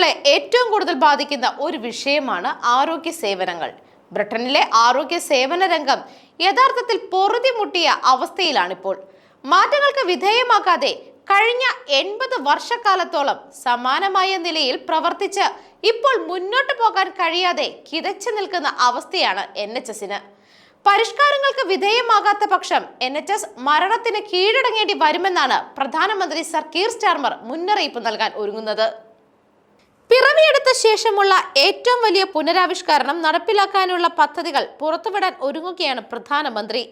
ജനങ്ങളെ ഏറ്റവും കൂടുതൽ ബാധിക്കുന്ന ഒരു വിഷയമാണ് ആരോഗ്യ സേവനങ്ങൾ. ബ്രിട്ടനിലെ ആരോഗ്യ സേവന രംഗം യഥാർത്ഥത്തിൽ പൊറുതിമുട്ടിയ അവസ്ഥയിലാണിപ്പോൾ. മാറ്റങ്ങൾക്ക് വിധേയമാക്കാതെ കഴിഞ്ഞ എൺപത് വർഷക്കാലത്തോളം സമാനമായ നിലയിൽ പ്രവർത്തിച്ച് ഇപ്പോൾ മുന്നോട്ട് പോകാൻ കഴിയാതെ കിതച്ചു നിൽക്കുന്ന അവസ്ഥയാണ് എൻ എച്ച് എസിന് പരിഷ്കാരങ്ങൾക്ക് വിധേയമാകാത്ത പക്ഷം എൻ എച്ച് എസ് മരണത്തിന് കീഴടങ്ങേണ്ടി വരുമെന്നാണ് പ്രധാനമന്ത്രി സർ കീർ സ്റ്റാർമർ മുന്നറിയിപ്പ് നൽകാൻ ഒരുങ്ങുന്നത്. ശേഷമുള്ള ഏറ്റവും വലിയ പുനരാവിഷ്കരണം നടപ്പിലാക്കാനുള്ള പദ്ധതികൾ പുറത്തുവിടാൻ ഒരുങ്ങുകയാണ് പ്രധാനമന്ത്രി.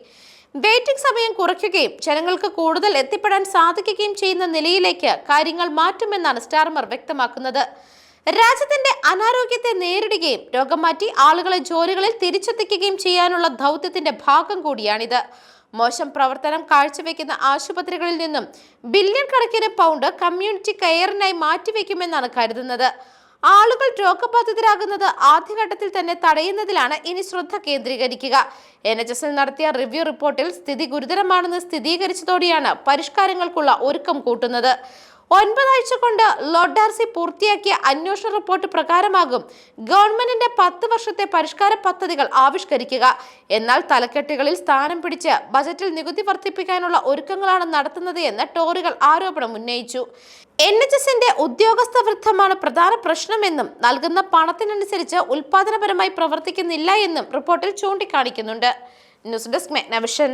വെയിറ്റിംഗ് സമയം കുറയ്ക്കുകയും ജനങ്ങൾക്ക് കൂടുതൽ എത്തിപ്പെടാൻ സാധിക്കുകയും ചെയ്യുന്ന നിലയിലേക്ക് കാര്യങ്ങൾ മാറ്റുമെന്നാണ് സ്റ്റാർമർ വ്യക്തമാക്കുന്നത്. രാജ്യത്തിന്റെ അനാരോഗ്യത്തെ നേരിടുകയും രോഗം മാറ്റി ആളുകളെ ജോലികളിൽ തിരിച്ചെത്തിക്കുകയും ചെയ്യാനുള്ള ദൗത്യത്തിന്റെ ഭാഗം കൂടിയാണിത്. മോശം പ്രവർത്തനം കാഴ്ചവെക്കുന്ന ആശുപത്രികളിൽ നിന്നും ബില്യൺ കണക്കിന് പൗണ്ട് കമ്മ്യൂണിറ്റി കെയറിനായി മാറ്റിവെക്കുമെന്നാണ് കരുതുന്നത്. ആളുകൾ രോഗബാധിതരാകുന്നത് ആദ്യഘട്ടത്തിൽ തന്നെ തടയുന്നതിലാണ് ഇനി ശ്രദ്ധ കേന്ദ്രീകരിക്കുക. എൻ എച്ച് എസിൽ നടത്തിയ റിവ്യൂ റിപ്പോർട്ടിൽ സ്ഥിതി ഗുരുതരമാണെന്ന് സ്ഥിരീകരിച്ചതോടെയാണ് പരിഷ്കാരങ്ങൾക്കുള്ള ഒരുക്കം കൂട്ടുന്നത്. ഒൻപതാഴ്ച കൊണ്ട് ലോഡാർസി പൂർത്തിയാക്കിയ അന്വേഷണ റിപ്പോർട്ട് പ്രകാരമാകും ഗവൺമെന്റിന്റെ പത്ത് വർഷത്തെ പരിഷ്കാര പദ്ധതികൾ ആവിഷ്കരിക്കുക. എന്നാൽ തലക്കെട്ടുകളിൽ സ്ഥാനം പിടിച്ച് ബജറ്റിൽ നികുതി വർദ്ധിപ്പിക്കാനുള്ള ഒരുക്കങ്ങളാണ് നടത്തുന്നത് എന്ന് ടോറികൾ ആരോപണം ഉന്നയിച്ചു. എൻ എച്ച് എസിന്റെ ഉദ്യോഗസ്ഥ വൃദ്ധമാണ് പ്രധാന പ്രശ്നമെന്നും നൽകുന്ന പണത്തിനനുസരിച്ച് ഉൽപാദനപരമായി പ്രവർത്തിക്കുന്നില്ല എന്നും റിപ്പോർട്ടിൽ ചൂണ്ടിക്കാണിക്കുന്നുണ്ട്. News desk മെഗ്നവിഷൻ.